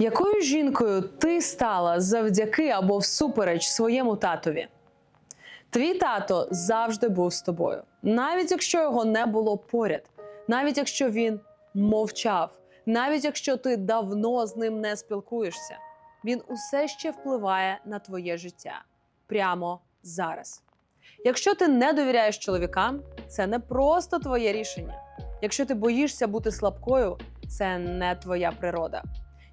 Якою жінкою ти стала завдяки або всупереч своєму татові? Твій тато завжди був з тобою, навіть якщо його не було поряд, навіть якщо він мовчав, навіть якщо ти давно з ним не спілкуєшся, він усе ще впливає на твоє життя прямо зараз. Якщо ти не довіряєш чоловікам, це не просто твоє рішення. Якщо ти боїшся бути слабкою, це не твоя природа.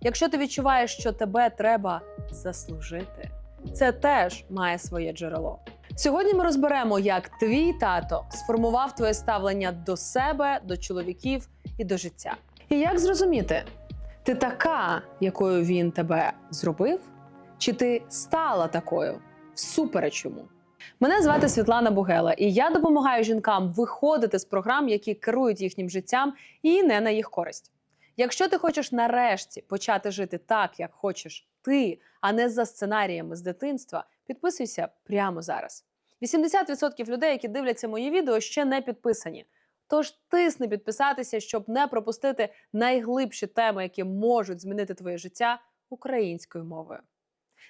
Якщо ти відчуваєш, що тебе треба заслужити, це теж має своє джерело. Сьогодні ми розберемо, як твій тато сформував твоє ставлення до себе, до чоловіків і до життя. І як зрозуміти, ти така, якою він тебе зробив, чи ти стала такою всупереч йому? Мене звати Світлана Бугела, і я допомагаю жінкам виходити з програм, які керують їхнім життям, і не на їх користь. Якщо ти хочеш нарешті почати жити так, як хочеш ти, а не за сценаріями з дитинства, підписуйся прямо зараз. 80% людей, які дивляться мої відео, ще не підписані. Тож тисни підписатися, щоб не пропустити найглибші теми, які можуть змінити твоє життя українською мовою.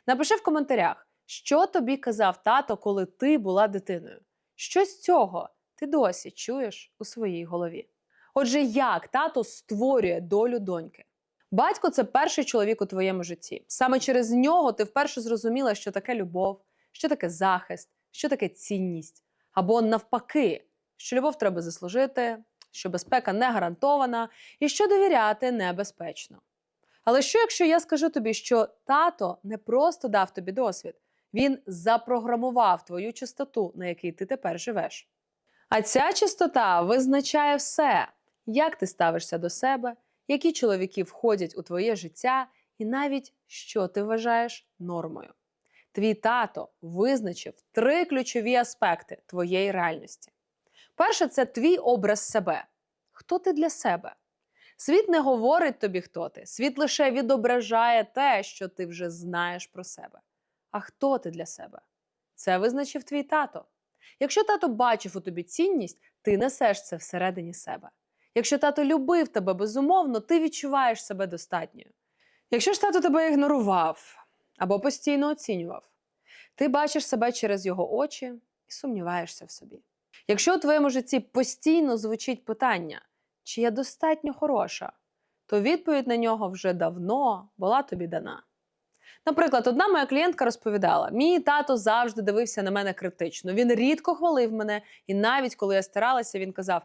Напиши в коментарях, що тобі казав тато, коли ти була дитиною. Що з цього ти досі чуєш у своїй голові? Отже, як тато створює долю доньки? Батько це перший чоловік у твоєму житті. Саме через нього ти вперше зрозуміла, що таке любов, що таке захист, що таке цінність. Або навпаки, що любов треба заслужити, що безпека не гарантована і що довіряти небезпечно. Але що, якщо я скажу тобі, що тато не просто дав тобі досвід, він запрограмував твою чистоту, на якій ти тепер живеш. А ця чистота визначає все, як ти ставишся до себе, які чоловіки входять у твоє життя, і навіть що ти вважаєш нормою. Твій тато визначив три ключові аспекти твоєї реальності. Перше, це твій образ себе. Хто ти для себе? Світ не говорить тобі, хто ти. Світ лише відображає те, що ти вже знаєш про себе. А хто ти для себе? Це визначив твій тато. Якщо тато бачив у тобі цінність, ти несеш це всередині себе. Якщо тато любив тебе безумовно, ти відчуваєш себе достатньою. Якщо ж тато тебе ігнорував або постійно оцінював, ти бачиш себе через його очі і сумніваєшся в собі. Якщо у твоєму житті постійно звучить питання, чи я достатньо хороша, то відповідь на нього вже давно була тобі дана. Наприклад, одна моя клієнтка розповідала: мій тато завжди дивився на мене критично. Він рідко хвалив мене, і навіть коли я старалася, він казав: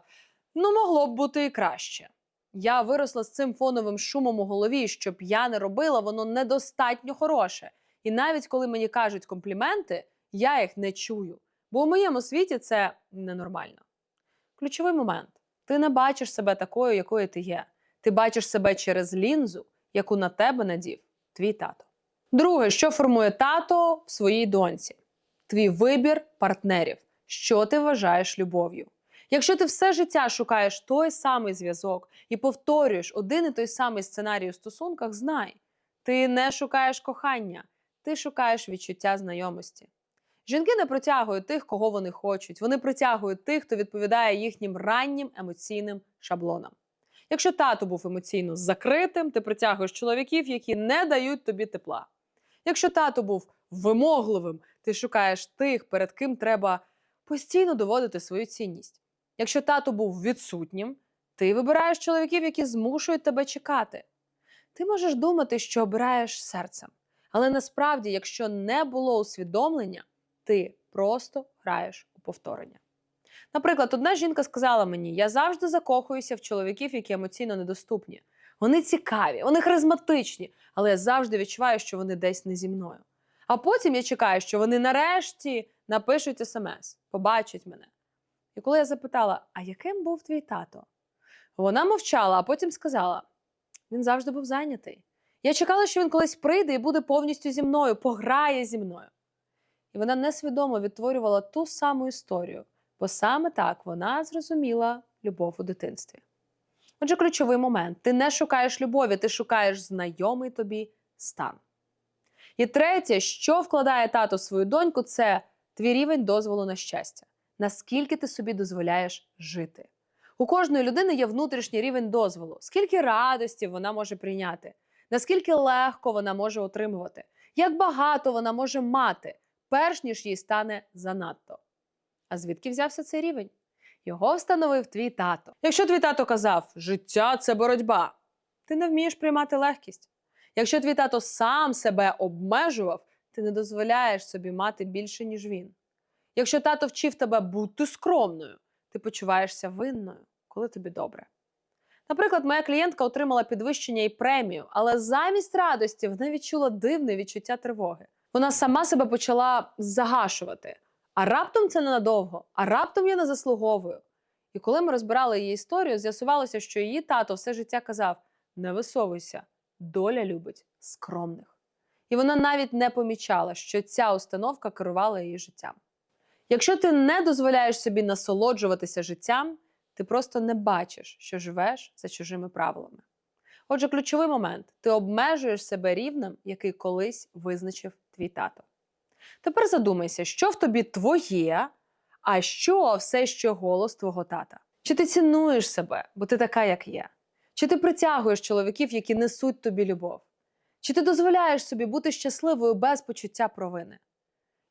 ну, могло б бути і краще. Я виросла з цим фоновим шумом у голові, що б я не робила, воно недостатньо хороше. І навіть коли мені кажуть компліменти, я їх не чую. Бо у моєму світі це ненормально. Ключовий момент: ти не бачиш себе такою, якою ти є. Ти бачиш себе через лінзу, яку на тебе надів твій тато. Друге, що формує тато в своїй доньці? Твій вибір партнерів, що ти вважаєш любов'ю. Якщо ти все життя шукаєш той самий зв'язок і повторюєш один і той самий сценарій у стосунках, знай, ти не шукаєш кохання, ти шукаєш відчуття знайомості. Жінки не притягують тих, кого вони хочуть. Вони притягують тих, хто відповідає їхнім раннім емоційним шаблонам. Якщо тато був емоційно закритим, ти притягуєш чоловіків, які не дають тобі тепла. Якщо тато був вимогливим, ти шукаєш тих, перед ким треба постійно доводити свою цінність. Якщо тато був відсутнім, ти вибираєш чоловіків, які змушують тебе чекати. Ти можеш думати, що обираєш серцем, але насправді, якщо не було усвідомлення, ти просто граєш у повторення. Наприклад, одна жінка сказала мені: я завжди закохуюся в чоловіків, які емоційно недоступні. Вони цікаві, вони харизматичні, але я завжди відчуваю, що вони десь не зі мною. А потім я чекаю, що вони нарешті напишуть смс, побачать мене. І коли я запитала, а яким був твій тато? Вона мовчала, а потім сказала: він завжди був зайнятий. Я чекала, що він колись прийде і буде повністю зі мною, пограє зі мною. І вона несвідомо відтворювала ту саму історію, бо саме так вона зрозуміла любов у дитинстві. Отже, ключовий момент: ти не шукаєш любові, ти шукаєш знайомий тобі стан. І третє, що вкладає тато в свою доньку, це твій рівень дозволу на щастя. Наскільки ти собі дозволяєш жити? У кожної людини є внутрішній рівень дозволу, скільки радості вона може прийняти, наскільки легко вона може отримувати, як багато вона може мати, перш ніж їй стане занадто. А звідки взявся цей рівень? Його встановив твій тато. Якщо твій тато казав, життя це боротьба, ти не вмієш приймати легкість. Якщо твій тато сам себе обмежував, ти не дозволяєш собі мати більше, ніж він. Якщо тато вчив тебе бути скромною, ти почуваєшся винною, коли тобі добре. Наприклад, моя клієнтка отримала підвищення і премію, але замість радості вона відчула дивне відчуття тривоги. Вона сама себе почала загашувати. А раптом це ненадовго, а раптом я не заслуговую. І коли ми розбирали її історію, з'ясувалося, що її тато все життя казав: не висовуйся, доля любить скромних. І вона навіть не помічала, що ця установка керувала її життям. Якщо ти не дозволяєш собі насолоджуватися життям, ти просто не бачиш, що живеш за чужими правилами. Отже, ключовий момент ти обмежуєш себе рівнем, який колись визначив твій тато. Тепер задумайся, що в тобі твоє, а що все ще голос твого тата. Чи ти цінуєш себе, бо ти така, як є? Чи ти притягуєш чоловіків, які несуть тобі любов? Чи ти дозволяєш собі бути щасливою без почуття провини?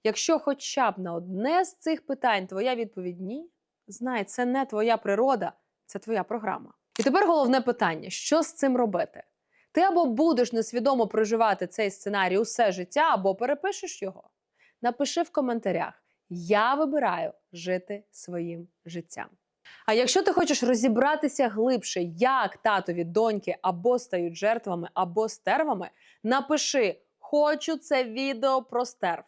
Якщо хоча б на одне з цих питань твоя відповідь ні, знай, це не твоя природа, це твоя програма. І тепер головне питання: що з цим робити? Ти або будеш несвідомо проживати цей сценарій усе життя, або перепишеш його. Напиши в коментарях: Я вибираю жити своїм життям. А якщо ти хочеш розібратися глибше, як татові доньки або стають жертвами, або стервами, напиши Хочу це відео про стерв.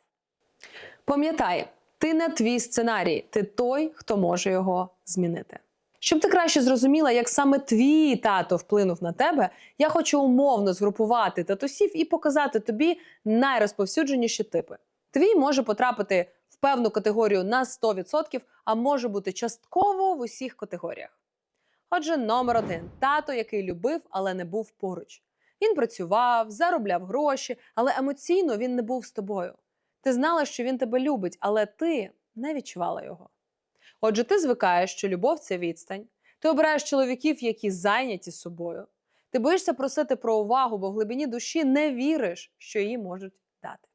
Пам'ятай, ти не твій сценарій, ти той, хто може його змінити. Щоб ти краще зрозуміла, як саме твій тато вплинув на тебе, я хочу умовно згрупувати татусів і показати тобі найрозповсюдженіші типи. Твій може потрапити в певну категорію на 100%, а може бути частково в усіх категоріях. Отже, номер один тато, який любив, але не був поруч. Він працював, заробляв гроші, але емоційно він не був з тобою. Ти знала, що він тебе любить, але ти не відчувала його. Отже, ти звикаєш, що любов це відстань. Ти обираєш чоловіків, які зайняті собою. Ти боїшся просити про увагу, бо в глибині душі не віриш, що її можуть дати.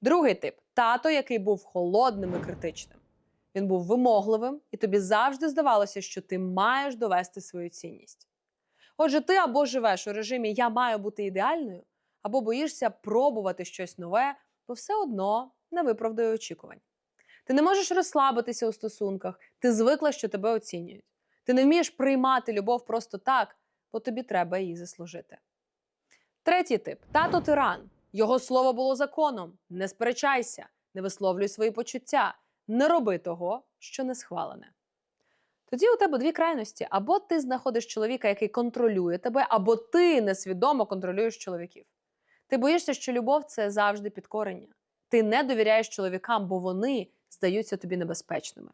Другий тип тато, який був холодним і критичним. Він був вимогливим, і тобі завжди здавалося, що ти маєш довести свою цінність. Отже, ти або живеш у режимі Я маю бути ідеальною, або боїшся пробувати щось нове, бо все одно не виправдає очікувань. Ти не можеш розслабитися у стосунках, ти звикла, що тебе оцінюють. Ти не вмієш приймати любов просто так, бо тобі треба її заслужити. Третій тип тато тиран. Його слово було законом. Не сперечайся, не висловлюй свої почуття, не роби того, що не схвалене. Тоді у тебе дві крайності: або ти знаходиш чоловіка, який контролює тебе, або ти несвідомо контролюєш чоловіків. Ти боїшся, що любов це завжди підкорення. Ти не довіряєш чоловікам, бо вони здаються тобі небезпечними.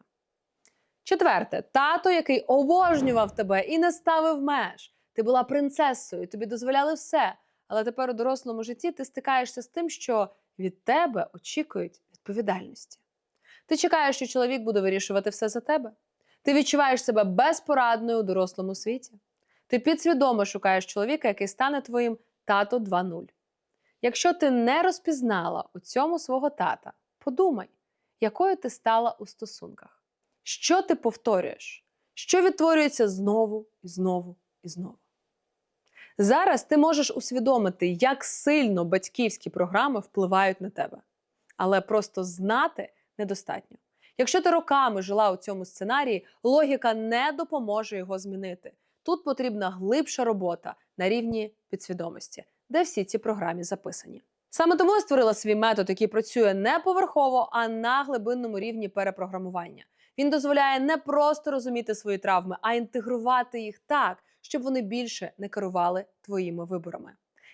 Четверте, тато, який обожнював тебе і не ставив меж. Ти була принцесою, тобі дозволяли все. Але тепер у дорослому житті ти стикаєшся з тим, що від тебе очікують відповідальності. Ти чекаєш, що чоловік буде вирішувати все за тебе. Ти відчуваєш себе безпорадною у дорослому світі. Ти підсвідомо шукаєш чоловіка, який стане твоїм тато 2.0. Якщо ти не розпізнала у цьому свого тата, подумай, якою ти стала у стосунках. Що ти повторюєш? Що відтворюється знову і знову і знову? Зараз ти можеш усвідомити, як сильно батьківські програми впливають на тебе. Але просто знати недостатньо. Якщо ти роками жила у цьому сценарії, логіка не допоможе його змінити. Тут потрібна глибша робота на рівні підсвідомості, де всі ці програмі записані. Саме тому я створила свій метод, який працює не поверхово, а на глибинному рівні перепрограмування. Він дозволяє не просто розуміти свої травми, а інтегрувати їх так, щоб вони більше не керували твоїми виборами.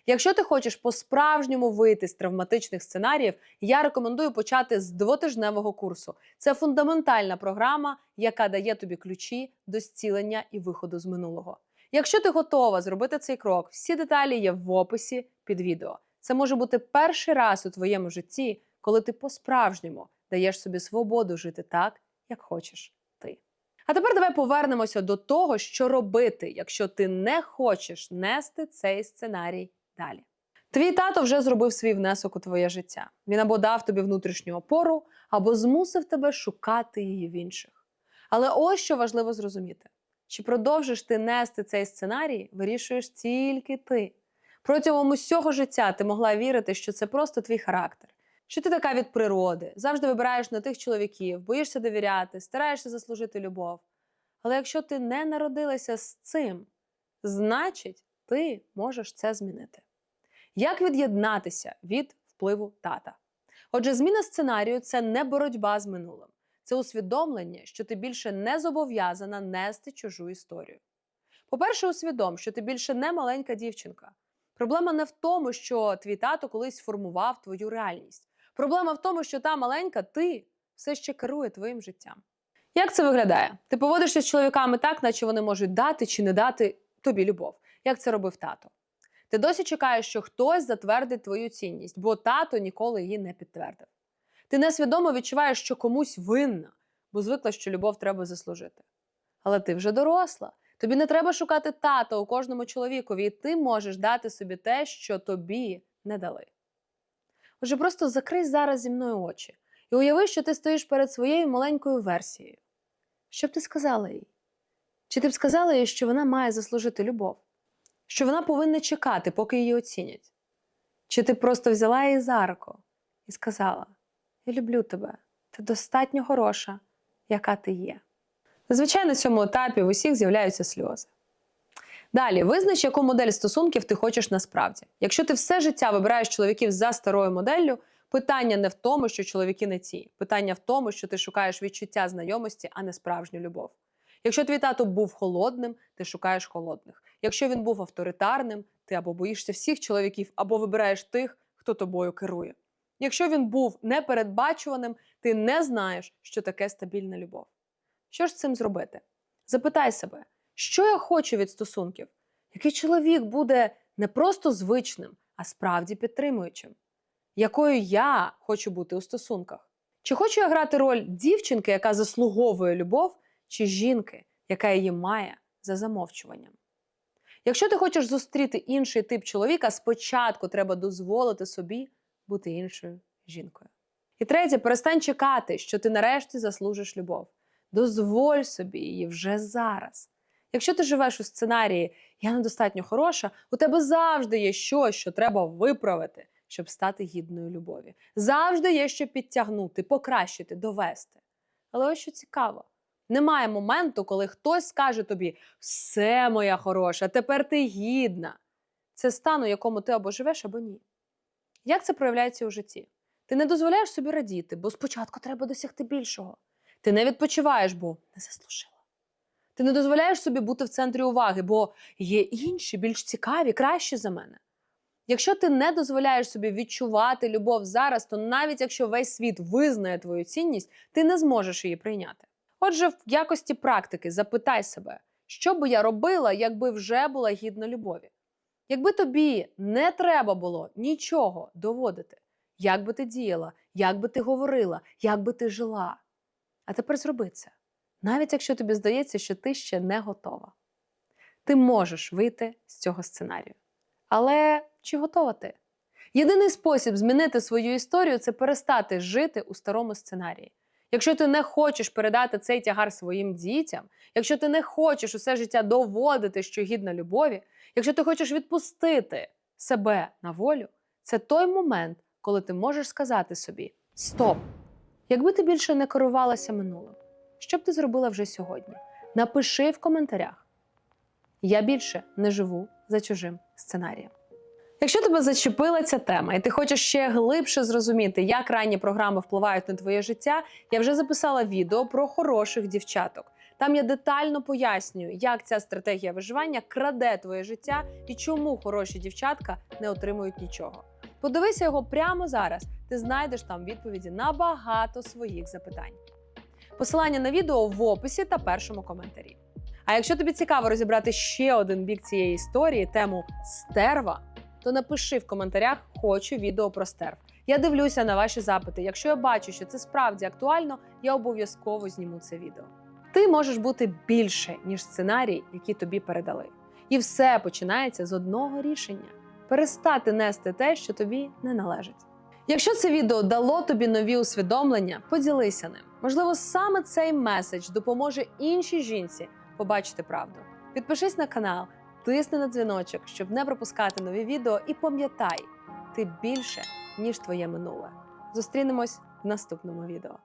Якщо ти хочеш по-справжньому вийти з травматичних сценаріїв, я рекомендую почати з двотижневого курсу. Це фундаментальна програма, яка дає тобі ключі до зцілення і виходу з минулого. Якщо ти готова зробити цей крок, всі деталі є в описі під відео. Це може бути перший раз у твоєму житті, коли ти по-справжньому даєш собі свободу жити так, як хочеш ти. А тепер давай повернемося до того, що робити, якщо ти не хочеш нести цей сценарій далі. Твій тато вже зробив свій внесок у твоє життя. Він або дав тобі внутрішню опору, або змусив тебе шукати її в інших. Але ось що важливо зрозуміти: чи продовжиш ти нести цей сценарій, вирішуєш тільки ти. Протягом усього життя ти могла вірити, що це просто твій характер, що ти така від природи, завжди вибираєш на тих чоловіків, боїшся довіряти, стараєшся заслужити любов. Але якщо ти не народилася з цим, значить, ти можеш це змінити. Як від'єднатися від впливу тата? Отже, зміна сценарію це не боротьба з минулим, це усвідомлення, що ти більше не зобов'язана нести чужу історію. По-перше, усвідом, що ти більше не маленька дівчинка. Проблема не в тому, що твій тато колись формував твою реальність. Проблема в тому, що та маленька ти все ще керує твоїм життям. Як це виглядає? Ти поводишся з чоловіками так, наче вони можуть дати чи не дати тобі любов, як це робив тато. Ти досі чекаєш, що хтось затвердить твою цінність, бо тато ніколи її не підтвердив. Ти несвідомо відчуваєш, що комусь винна, бо звикла, що любов треба заслужити. Але ти вже доросла. Тобі не треба шукати тата у кожному чоловікові, і ти можеш дати собі те, що тобі не дали. Отже, просто закрий зараз зі мною очі і уяви, що ти стоїш перед своєю маленькою версією. Що б ти сказала їй? Чи ти б сказала їй, що вона має заслужити любов? Що вона повинна чекати, поки її оцінять? Чи ти просто взяла її за руку і сказала: Я люблю тебе, ти достатньо хороша, яка ти є. Зазвичай на цьому етапі в усіх з'являються сльози. Далі, визнач, яку модель стосунків ти хочеш насправді. Якщо ти все життя вибираєш чоловіків за старою моделлю, питання не в тому, що чоловіки не ці. Питання в тому, що ти шукаєш відчуття знайомості, а не справжню любов. Якщо твій тато був холодним, ти шукаєш холодних. Якщо він був авторитарним, ти або боїшся всіх чоловіків, або вибираєш тих, хто тобою керує. Якщо він був непередбачуваним, ти не знаєш, що таке стабільна любов. Що ж з цим зробити? Запитай себе, що я хочу від стосунків? Який чоловік буде не просто звичним, а справді підтримуючим? Якою я хочу бути у стосунках? Чи хочу я грати роль дівчинки, яка заслуговує любов, чи жінки, яка її має за замовчуванням? Якщо ти хочеш зустріти інший тип чоловіка, спочатку треба дозволити собі бути іншою жінкою. І третє, перестань чекати, що ти нарешті заслужиш любов. Дозволь собі її вже зараз. Якщо ти живеш у сценарії Я недостатньо хороша, у тебе завжди є щось, що треба виправити, щоб стати гідною любові. Завжди є що підтягнути, покращити, довести. Але ось що цікаво: немає моменту, коли хтось скаже тобі: все, моя хороша, тепер ти гідна. Це стан, у якому ти або живеш, або ні. Як це проявляється у житті? Ти не дозволяєш собі радіти, бо спочатку треба досягти більшого. Ти не відпочиваєш, бо не заслужила. Ти не дозволяєш собі бути в центрі уваги, бо є інші, більш цікаві, кращі за мене. Якщо ти не дозволяєш собі відчувати любов зараз, то навіть якщо весь світ визнає твою цінність, ти не зможеш її прийняти. Отже, в якості практики запитай себе, що би я робила, якби вже була гідна любові. Якби тобі не треба було нічого доводити, як би ти діяла, як би ти говорила, як би ти жила. А тепер зроби це, навіть якщо тобі здається, що ти ще не готова. Ти можеш вийти з цього сценарію. Але чи готова ти? Єдиний спосіб змінити свою історію це перестати жити у старому сценарії. Якщо ти не хочеш передати цей тягар своїм дітям, якщо ти не хочеш усе життя доводити, що гідна любові, якщо ти хочеш відпустити себе на волю, це той момент, коли ти можеш сказати собі: Стоп! Якби ти більше не керувалася минулим, що б ти зробила вже сьогодні? Напиши в коментарях. Я більше не живу за чужим сценарієм. Якщо тебе зачепила ця тема, і ти хочеш ще глибше зрозуміти, як ранні програми впливають на твоє життя, я вже записала відео про хороших дівчаток. Там я детально пояснюю, як ця стратегія виживання краде твоє життя і чому хороші дівчатка не отримують нічого. Подивися його прямо зараз. Ти знайдеш там відповіді на багато своїх запитань. Посилання на відео в описі та першому коментарі. А якщо тобі цікаво розібрати ще один бік цієї історії, тему стерва, то напиши в коментарях Хочу відео про стерв. Я дивлюся на ваші запити. Якщо я бачу, що це справді актуально, я обов'язково зніму це відео. Ти можеш бути більше, ніж сценарій, який тобі передали. І все починається з одного рішення. перестати нести те, що тобі не належить. Якщо це відео дало тобі нові усвідомлення, поділися ним. Можливо, саме цей меседж допоможе іншій жінці побачити правду. Підпишись на канал, тисни на дзвіночок, щоб не пропускати нові відео, і пам'ятай, ти більше, ніж твоє минуле. Зустрінемось в наступному відео.